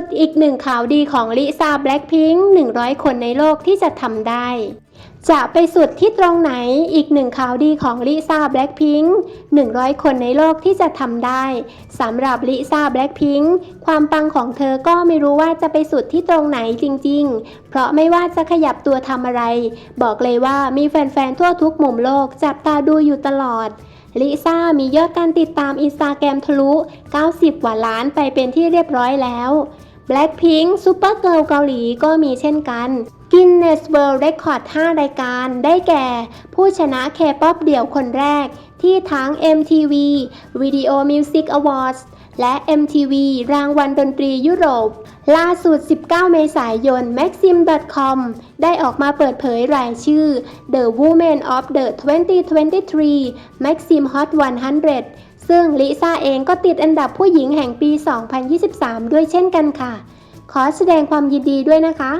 ดอีกหนึ่งข่าวดีของลิซ่าแบล็คพิงค์100 คนในโลกที่จะทำได้ จะไปสุดที่ตรงไหนอีกหนึ่งข่าวดีของลิซ่าแบล็คพิงค์100 คนในโลกที่จะทำได้สำหรับลิซ่าแบล็คพิงค์ความปังของเธอก็ไม่รู้ว่าจะไปสุดที่ตรงไหนจริง ๆ เพราะไม่ว่าจะขยับตัวทำอะไร บอกเลยว่ามีแฟนๆทั่วทุกมุมโลกจับตาดูอยู่ตลอด ลิซ่ามียอดการติดตามอินสตาแกรมทะลุ 90 กว่าล้านไปเป็นที่เรียบร้อยแล้ว Blackpink Super Girl เกาหลีก็มีเช่นกัน Guinness World Record 5 รายการได้แก่ ผู้ชนะ K-POP เดี่ยวคนแรก ที่ทั้ง MTV Video Music Awards และ MTV รางวัลดนตรียุโรป ล่าสุด 19 เมษายน Maxim.com ได้ออกมาเปิดเผยรายชื่อ The Women of the 2023 Maxim Hot 100 ซึ่งลิซ่าเองก็ติดอันดับผู้หญิงแห่งปี 2023 ด้วยเช่นกันค่ะ ขอแสดงความยินดีด้วยนะคะ